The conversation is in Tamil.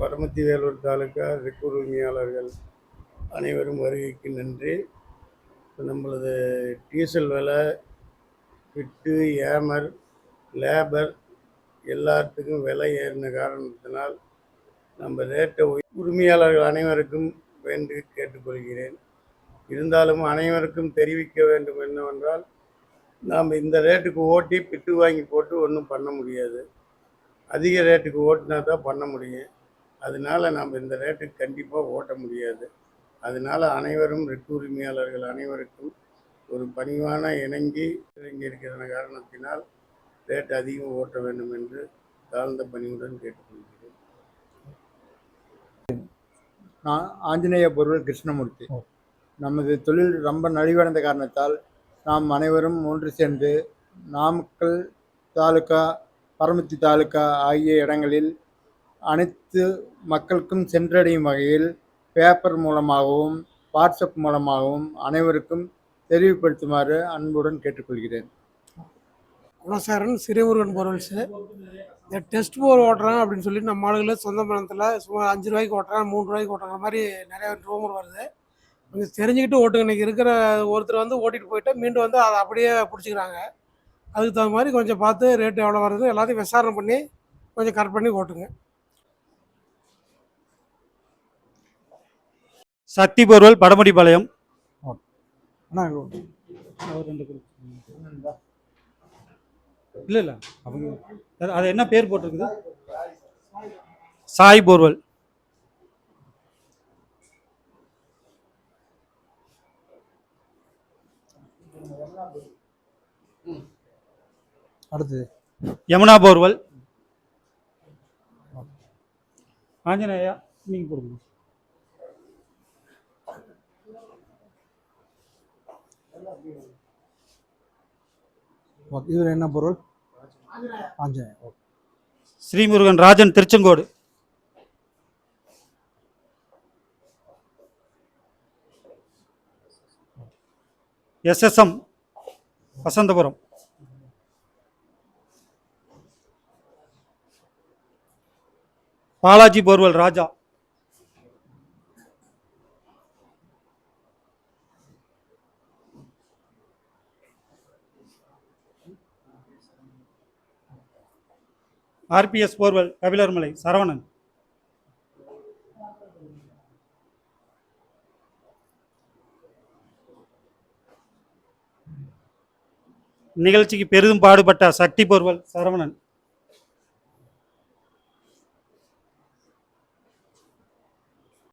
பரமத்தி வேலூர் தாலுக்கா ரெக்கூர் உரிமையாளர்கள் அனைவரும் வருகைக்கு நன்றி. இப்போ நம்மளது டீசல் விலை பிட்டு ஏமர் லேபர் எல்லாத்துக்கும் விலை ஏறின காரணத்தினால் நம்ம ரேட்டை உரிமையாளர்கள் அனைவருக்கும் வேண்டி கேட்டுக்கொள்கிறேன். இருந்தாலும் அனைவருக்கும் தெரிவிக்க வேண்டும் என்னவென்றால் நாம் இந்த ரேட்டுக்கு ஓட்டி பிட்டு வாங்கி போட்டு ஒன்றும் பண்ண முடியாது. அதிக ரேட்டுக்கு ஓட்டினா தான் பண்ண முடியும். அதனால நம்ம இந்த ரேட்டுக்கு கண்டிப்பாக ஓட்ட முடியாது. அதனால அனைவரும் ரெட்டு உரிமையாளர்கள் அனைவருக்கும் ஒரு பணிவான இணங்கி இறங்கி இருக்கிற காரணத்தினால் ரேட் அதிகம் ஓட்ட வேண்டும் என்று தாழ்ந்த பணிவுடன் கேட்டுக்கொள்கிறேன். நான் ஆஞ்சநேய பொருள் கிருஷ்ணமூர்த்தி. நமது தொழில் ரொம்ப நலிவடைந்த காரணத்தால் நாம் அனைவரும் ஒன்று சேர்ந்து நாமக்கல் தாலுகா பரமத்தி தாலுகா ஆகிய இடங்களில் அனைத்து மக்களுக்கும் சென்றடையும் வகையில் பேப்பர் மூலமாகவும் வாட்ஸ்அப் மூலமாகவும் அனைவருக்கும் தெரிவுபடுத்துமாறு அன்புடன் கேட்டுக்கொள்கிறேன். குணசாரன் சிறுமுருகன் பொருள்ஸு இந்த டெஸ்ட் போர் ஓட்டுறாங்க அப்படின்னு சொல்லி நம்ம ஆளுகளே சொந்த பணத்தில் சும்மா அஞ்சு ரூபாய்க்கு ஓட்டுறாங்க மூணு ரூபாய்க்கு ஓட்டுற மாதிரி நிறைய ரூமர் வருது. கொஞ்சம் தெரிஞ்சுக்கிட்டு ஓட்டுங்க. இன்றைக்கி இருக்கிற ஒருத்தர் வந்து ஓட்டிட்டு போயிட்டு மீண்டும் வந்து அதை அப்படியே பிடிச்சிக்கிறாங்க. அதுக்கு தகுந்த மாதிரி கொஞ்சம் பார்த்து ரேட்டு எவ்வளோ வருது எல்லாத்தையும் விசாரணை பண்ணி கொஞ்சம் கரெக்ட் பண்ணி ஓட்டுங்க. சக்தி பொருள் படமுடிபாளையம். அண்ணா இல்லை இல்லை. அவங்க அது- என்ன பேர் போட்டிருக்குது? சாய் போர்வல். அடுத்தது. யமுனா போர்வல். ஆஞ்சநேயா நீங்கள் போடுங்க இதில் என்ன பொருள்? Sri Murugan Rajan Tiruchengode. SSM Vasanthapuram. Balaji borewell Raja. RPS borewell Kabilarmalai Saravanan. நிகழ்ச்சிக்கு பெரிதும் பாடுபட்ட சக்தி போர்வல் சரவணன்.